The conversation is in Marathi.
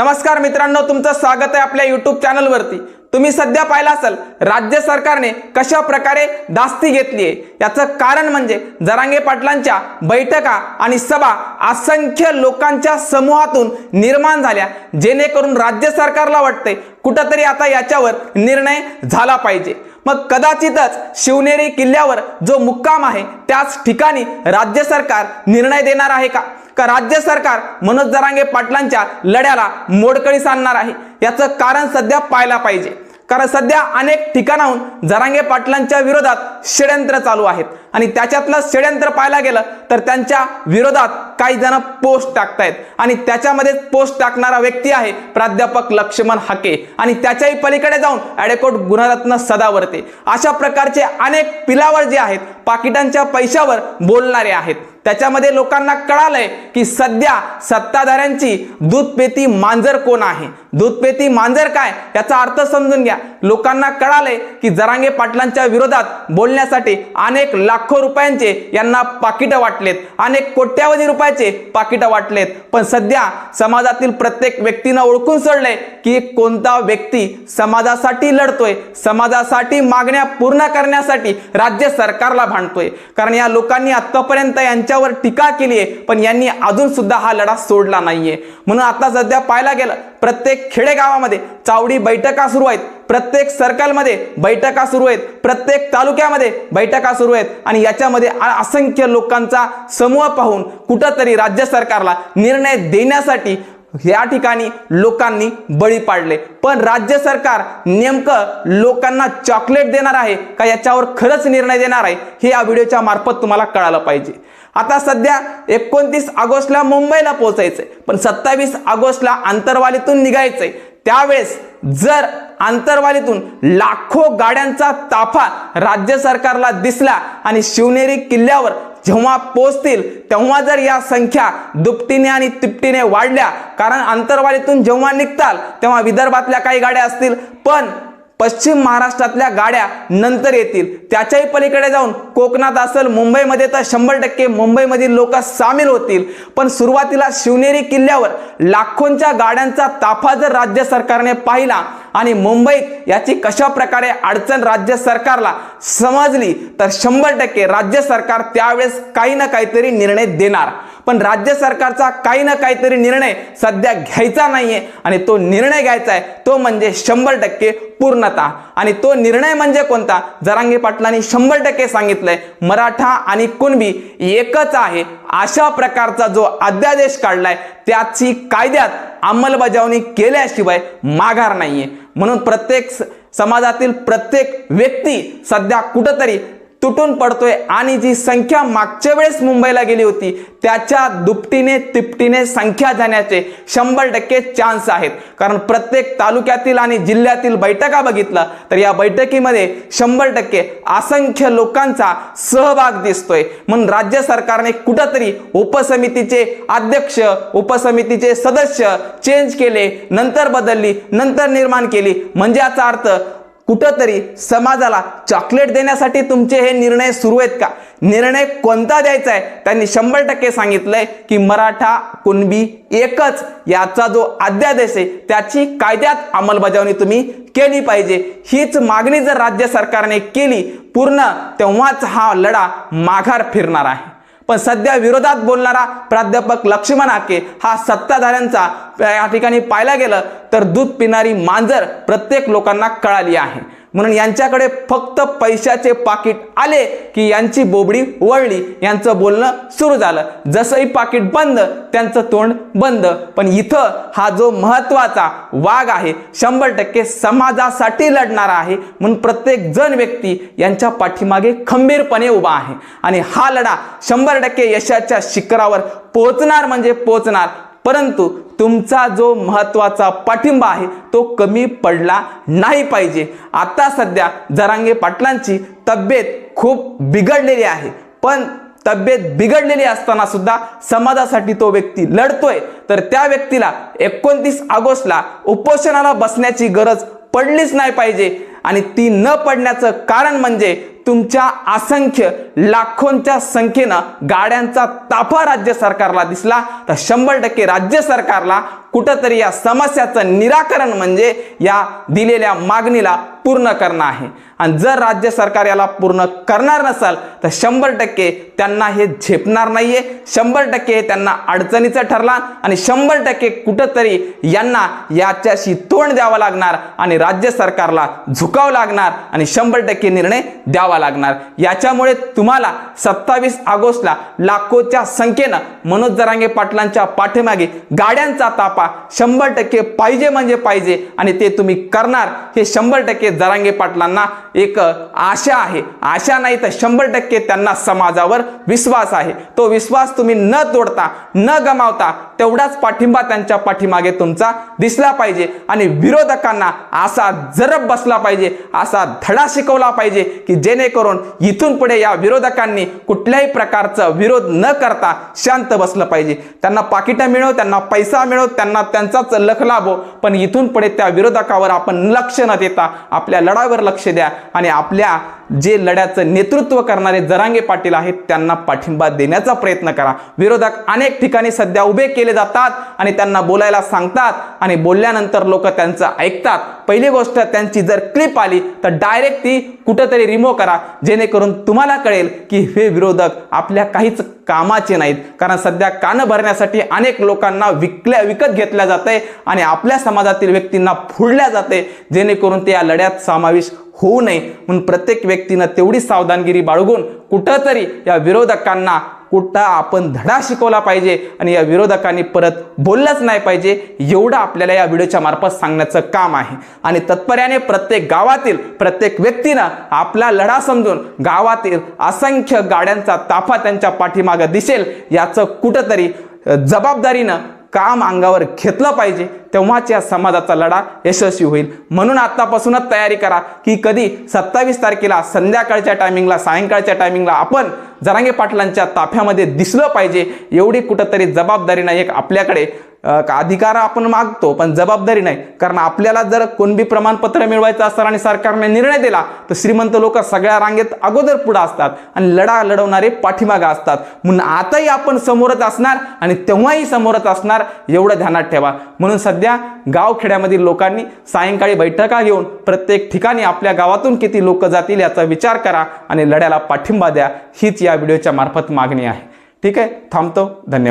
नमस्कार मित्रांनो तुमचं स्वागत आहे आपल्या युट्यूब चॅनलवरती तुम्ही सध्या पाहिला असाल राज्य सरकारने कशा प्रकारे दास्ती घेतली आहे? याचं कारण म्हणजे जरांगे पाटलांच्या बैठका आणि सभा असंख्य लोकांच्या समूहातून निर्माण झाल्या जेणेकरून राज्य सरकारला वाटते कुठंतरी आता याच्यावर निर्णय झाला पाहिजे. मग कदाचितच शिवनेरी किल्ल्यावर जो मुक्काम आहे त्याच ठिकाणी राज्य सरकार निर्णय देणार आहे का? का राज्य सरकार मनोज जरांगे पाटलांच्या लढ्याला मोडकळीस आणणार आहे? याचं कारण सध्या पाहायला पाहिजे. कारण सध्या अनेक ठिकाणाहून जरांगे पाटलांच्या विरोधात षड्यंत्र चालू आहेत. आणि त्याच्यातलं षड्यंत्र पाहायला गेलं तर त्यांच्या विरोधात काही जण पोस्ट टाकतायत. आणि त्याच्यामध्ये पोस्ट टाकणारा व्यक्ती आहे प्राध्यापक लक्ष्मण हाके. आणि त्याच्याही पलीकडे जाऊन ॲडेकोट गुणरत्न सदावरते. अशा प्रकारचे अनेक पिलावर जे आहेत पाकिटांच्या पैशावर बोलणारे आहेत. त्याच्यामध्ये लोकांना कळालंय की सध्या सत्ताधाऱ्यांची दूधपेती मांजर कोण आहे? दूधपेती मांजर काय? याचा अर्थ समजून घ्या. लोकांना कळालंय की जरांगे पाटलांच्या विरोधात बोलण्यासाठी अनेक लाखो रुपयांचे यांना पाकिटं वाटलेत. अनेक कोट्यावधी रुपयाचे पाकिटं वाटलेत. पण सध्या समाजातील प्रत्येक व्यक्तीनं ओळखून सोडले की कोणता व्यक्ती समाजासाठी लढतोय समाजासाठी मागण्या पूर्ण करण्यासाठी राज्य सरकारला भांडतोय. कारण या लोकांनी आतापर्यंत यांच्यावर टीका केली आहे पण यांनी अजून सुद्धा हा लढा सोडला नाहीये. म्हणून आता सध्या पाहायला गेलं प्रत्येक खेडेगावामध्ये चावडी बैठका सुरू आहेत. प्रत्येक सर्कलमध्ये बैठका सुरू आहेत. प्रत्येक तालुक्यामध्ये बैठका सुरू आहेत. आणि याच्यामध्ये असंख्य लोकांचा समूह पाहून कुठंतरी राज्य सरकारला निर्णय देण्यासाठी या ठिकाणी लोकांनी बळी पाडले. पण राज्य सरकार नेमकं लोकांना चॉकलेट देणार आहे का याच्यावर खरंच निर्णय देणार आहे हे या व्हिडिओच्या मार्फत तुम्हाला कळालं पाहिजे. आता सध्या एकोणतीस ऑगस्टला मुंबईला पोहोचायचंय. पण सत्तावीस ऑगस्टला आंतरवालीतून निघायचंय. त्यावेळेस जर आंतरवालीतून लाखो गाड्यांचा ताफा राज्य सरकारला दिसला आणि शिवनेरी किल्ल्यावर जेव्हा पोचतील तेव्हा जर या संख्या दुपटीने आणि तिपटीने वाढल्या कारण आंतरवालीतून जेव्हा निघताल तेव्हा विदर्भातल्या काही गाड्या असतील पण पश्चिम महाराष्ट्रातल्या गाड्या नंतर येतील. त्याच्याही पलीकडे जाऊन कोकणात असेल मुंबईमध्ये तर शंभर टक्के मुंबईमधील लोक सामील होतील. पण सुरुवातीला शिवनेरी किल्ल्यावर लाखोंच्या गाड्यांचा ताफा जर राज्य सरकारने पाहिला आणि मुंबईत याची कशा प्रकारे अडचण राज्य सरकारला समजली तर शंभर टक्के राज्य सरकार त्यावेळेस काही ना काहीतरी निर्णय देणार. पण राज्य सरकारचा काही ना काहीतरी निर्णय सध्या घ्यायचा नाहीये आणि तो निर्णय घ्यायचा आहे तो म्हणजे शंभर टक्के पूर्णता. आणि तो निर्णय म्हणजे कोणता? जरांगी पाटलांनी शंभर टक्के सांगितलंय मराठा आणि कुणबी एकच आहे. अशा प्रकारचा जो अध्यादेश काढलाय त्याची कायद्यात अंमलबजावणी केल्याशिवाय माघार नाहीये. म्हणून प्रत्येक स- समाजातील प्रत्येक व्यक्ती सध्या कुठंतरी तुटून पडतोय. आणि जी संख्या मागच्या वेळेस मुंबईला गेली होती त्याच्या दुपटीने तिपटीने संख्या जाण्याचे शंभर टक्के चान्स आहेत. कारण प्रत्येक तालुक्यातील आणि जिल्ह्यातील बैठका बघितलं तर या बैठकीमध्ये शंभर टक्के असंख्य लोकांचा सहभाग दिसतोय. म्हणून राज्य सरकारने कुठंतरी उपसमितीचे अध्यक्ष उपसमितीचे सदस्य चेंज केले नंतर बदलली नंतर निर्माण केली. म्हणजे याचा अर्थ कुठंतरी समाजाला चॉकलेट देण्यासाठी तुमचे हे निर्णय सुरू आहेत का? निर्णय कोणता द्यायचा आहे? त्यांनी शंभर टक्के सांगितलंय की मराठा कुणबी एकच याचा जो अध्यादेश आहे त्याची कायद्यात अंमलबजावणी तुम्ही केली पाहिजे. हीच मागणी जर राज्य सरकारने केली पूर्ण तेव्हाच हा लढा माघार फिरणार आहे. पण सध्या विरोधात बोलणारा प्राध्यापक लक्ष्मण आके हा सत्ताधाऱ्यांचा या ठिकाणी पाहायला गेलं तर दूध पिणारी मांजर प्रत्येक लोकांना कळाली आहे. म्हणून यांच्याकडे फक्त पैशाचे पाकिट आले की यांची बोबडी वळली यांचं बोलणं सुरू झालं. जसंही पाकिट बंद त्यांचं तोंड बंद. पण इथं हा जो महत्त्वाचा वाघ आहे शंभर टक्के समाजासाठी लढणारा आहे. म्हणून प्रत्येक जण व्यक्ती यांच्या पाठीमागे खंबीरपणे उभा आहे. आणि हा लढा शंभर टक्के यशाच्या शिखरावर पोहोचणार म्हणजे पोहोचणार. परंतु तुमचा जो महत्त्वाचा पाठिंबा आहे तो कमी पडला नाही पाहिजे. आता सध्या जरांगे पाटलांची तब्येत खूप बिघडलेली आहे. पण तब्येत बिघडलेली असताना सुद्धा समाजासाठी तो व्यक्ती लढतोय. तर त्या व्यक्तीला एकोणतीस ऑगस्टला उपोषणाला बसण्याची गरज पडलीच नाही पाहिजे. आणि ती न पडण्याचं कारण म्हणजे तुमच्या असंख्य लाखोंच्या संख्येनं गाड्यांचा ताफा राज्य सरकारला दिसला. तर शंभर टक्के राज्य सरकारला कुठंतरी या समस्याचं निराकरण म्हणजे या दिलेल्या मागणीला पूर्ण करणं आहे. आणि जर राज्य सरकार याला पूर्ण करणार नसाल तर शंभर टक्के त्यांना हे झेपणार नाहीये. शंभर टक्के हे त्यांना अडचणीचं ठरला आणि शंभर टक्के कुठंतरी यांना याच्याशी तोंड द्यावं लागणार आणि राज्य सरकारला झुकावं लागणार आणि शंभर टक्के निर्णय द्यावा लागणार. याच्यामुळे तुम्हाला सत्तावीस ऑगस्टला लाखोच्या संख्येनं मनोज जरांगे पाटलांच्या पाठीमागे गाड्यांचा तापा शंभर टक्के पाहिजे म्हणजे पाहिजे आणि ते तुम्ही करणार. हे शंभर टक्के जरांगे पाटलांना एक आशा आहे. आशा नाही तर शंभर टक्के त्यांना समाजावर विश्वास आहे. तो विश्वास तुम्ही न तोडता न गमावता तेवढाच पाठिंबा त्यांच्या पाठीमागे तुमचा दिसला पाहिजे आणि विरोधकांना असा जरब बसला पाहिजे असा धडा शिकवला पाहिजे की जेणेकरून इथून पुढे या विरोधकांनी कुठल्याही प्रकारचा विरोध न करता शांत बसलं पाहिजे. त्यांना पाकिटं मिळव त्यांना पैसा मिळव त्यांना त्यांचाच लख लाभो पण इथून पुढे त्या विरोधकावर आपण लक्ष न देता आपल्या लढाईवर लक्ष द्या आणि आपल्या जे लढ्याचं नेतृत्व करणारे जरांगे पाटील आहेत त्यांना पाठिंबा देण्याचा प्रयत्न करा. विरोधक अनेक ठिकाणी सध्या उभे केले जातात आणि त्यांना बोलायला सांगतात आणि बोलल्यानंतर लोक त्यांचं ऐकतात. पहिली गोष्ट त्यांची जर क्लिप आली तर डायरेक्ट ती कुठंतरी रिमूव्ह करा. जेणेकरून तुम्हाला कळेल की हे विरोधक आपल्या काहीच कामाचे नाहीत. कारण सध्या कानं भरण्यासाठी अनेक लोकांना विकल्या विकत घेतल्या जाते आणि आपल्या समाजातील व्यक्तींना फोडल्या जाते जेणेकरून ते या लढ्यात समावेश होऊ नये म्हणून प्रत्येक व्यक्तीनं तेवढी सावधानगिरी बाळगून कुठंतरी या विरोधकांना कुठं आपण धडा शिकवला पाहिजे आणि या विरोधकांनी परत बोललंच नाही पाहिजे एवढं आपल्याला या व्हिडिओच्या मार्फत सांगण्याचं काम आहे. आणि तत्पर्याने प्रत्येक गावातील प्रत्येक व्यक्तीनं आपला लढा समजून गावातील असंख्य गाड्यांचा ताफा त्यांच्या पाठीमागं दिसेल याचं कुठंतरी जबाबदारीनं काम अंगावर घेतलं पाहिजे. तेव्हाच या समाजाचा लढा यशस्वी होईल. म्हणून आत्तापासूनच तयारी करा की कधी सत्तावीस तारखेला संध्याकाळच्या टायमिंगला सायंकाळच्या टायमिंगला आपण जरांगे पाटलांच्या ताफ्यामध्ये दिसलं पाहिजे. एवढी कुठंतरी जबाबदारी नाही. एक आपल्याकडे का अधिकार आपण मागतो पण जबाबदारी नाही. कारण आपल्याला जर कोणबी प्रमाणपत्र मिळवायचं असतं आणि सरकारने निर्णय दिला तर श्रीमंत लोक सगळ्या रांगेत अगोदर पुढं असतात आणि लढा लढवणारे पाठीमागा असतात. म्हणून आताही आपण समोरच असणार आणि तेव्हाही समोरच असणार एवढं ध्यानात ठेवा. म्हणून सध्या सध्या गावखेड्यामधील लोकांनी सायंकाळी बैठका घेऊन प्रत्येक ठिकाणी आपल्या गावातून किती लोक जातील याचा विचार करा आणि लढ्याला पाठिंबा द्या हीच या व्हिडिओच्या मार्फत मागणी आहे. ठीक आहे थांबतो. धन्यवाद.